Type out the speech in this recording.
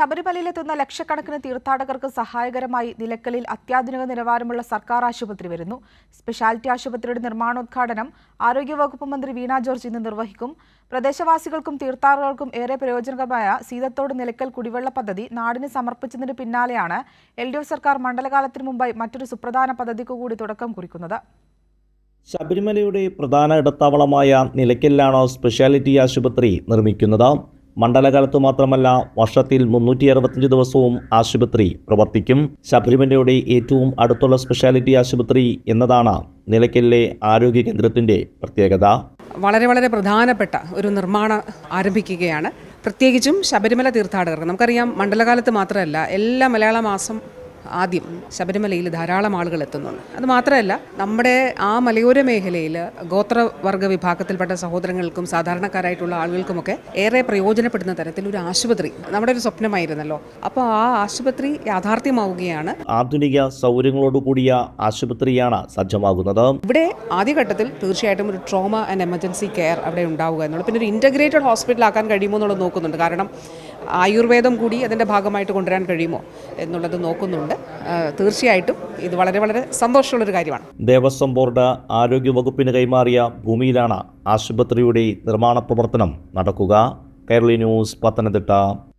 ശബരിമലയിലെത്തുന്ന ലക്ഷക്കണക്കിന് തീർത്ഥാടകർക്ക് സഹായകരമായി നിലക്കലിൽ അത്യാധുനിക നിലവാരമുള്ള സർക്കാർ ആശുപത്രി വരുന്നു. സ്പെഷ്യാലിറ്റി ആശുപത്രിയുടെ നിർമ്മാണോദ്ഘാടനം ആരോഗ്യവകുപ്പ് മന്ത്രി വീണ ജോർജ് ഇന്ന് നിർവഹിക്കും. പ്രദേശവാസികൾക്കും തീർത്ഥാടകർക്കും ഏറെ പ്രയോജനകരമായ സീതത്തോട് നിലക്കൽ കുടിവെള്ള പദ്ധതി നാടിന് സമർപ്പിച്ചതിന് പിന്നാലെയാണ് എൽ സർക്കാർ മണ്ഡലകാലത്തിന് മുമ്പായി മറ്റൊരു സുപ്രധാന പദ്ധതിക്കു കൂടി തുടക്കം കുറിക്കുന്നത്. ശബരിമലയുടെ പ്രധാന ഇടത്താവളമായ നിലയ്ക്കലിലാണ് സ്പെഷ്യാലിറ്റി ആശുപത്രി നിർമ്മിക്കുന്നത്. മണ്ഡലകാലത്ത് മാത്രമല്ല വർഷത്തിൽ മുന്നൂറ്റി അറുപത്തഞ്ച് ദിവസവും ആശുപത്രി പ്രവർത്തിക്കും. ശബരിമലയുടെ ഏറ്റവും അടുത്തുള്ള സ്പെഷ്യാലിറ്റി ആശുപത്രി എന്നതാണ് നിലയ്ക്കലിലെ ആരോഗ്യ കേന്ദ്രത്തിന്റെ പ്രത്യേകത. വളരെ വളരെ പ്രധാനപ്പെട്ട ഒരു നിർമ്മാണം ആരംഭിക്കുകയാണ്. പ്രത്യേകിച്ചും ശബരിമല തീർത്ഥാടകർക്ക്. നമുക്കറിയാം മണ്ഡലകാലത്ത് മാത്രമല്ല എല്ലാ മലയാള മാസം ആദ്യം ശബരിമലയിൽ ധാരാളം ആളുകൾ എത്തുന്നുണ്ട്. അത് മാത്രമല്ല നമ്മുടെ ആ മലയോര മേഖലയിൽ ഗോത്രവർഗ വിഭാഗത്തിൽപ്പെട്ട സഹോദരങ്ങൾക്കും സാധാരണക്കാരായിട്ടുള്ള ആളുകൾക്കുമൊക്കെ ഏറെ പ്രയോജനപ്പെടുന്ന തരത്തിൽ ഒരു ആശുപത്രി നമ്മുടെ ഒരു സ്വപ്നമായിരുന്നല്ലോ. അപ്പോൾ ആ ആശുപത്രി യാഥാർത്ഥ്യമാവുകയാണ്. ആധുനിക സൗകര്യങ്ങളോടുകൂടിയ ആശുപത്രിയാണ് സജ്ജമാകുന്നത്. ഇവിടെ ആദ്യഘട്ടത്തിൽ തീർച്ചയായിട്ടും ഒരു ട്രോമ ആൻഡ് എമർജൻസി കെയർ അവിടെ ഉണ്ടാവുക എന്നുള്ളത്. പിന്നെ ഒരു ഇന്റഗ്രേറ്റഡ് ഹോസ്പിറ്റൽ ആക്കാൻ കഴിയുമോ എന്നുള്ളത് നോക്കുന്നുണ്ട്. കാരണം ആയുർവേദം കൂടി അതിന്റെ ഭാഗമായിട്ട് കൊണ്ടുവരാൻ കഴിയുമോ എന്നുള്ളത് നോക്കുന്നുണ്ട്. ആ, തീർച്ചയായിട്ടും ഇത് വളരെ വളരെ സന്തോഷമുള്ളൊരു കാര്യമാണ്. ദേവസ്വം ബോർഡ് ആരോഗ്യവകുപ്പിന് കൈമാറിയ ഭൂമിയിലാണ് ആശുപത്രിയുടെ നിർമ്മാണ പ്രവർത്തനം നടക്കുക. കേരള ന്യൂസ് പത്തനംതിട്ട.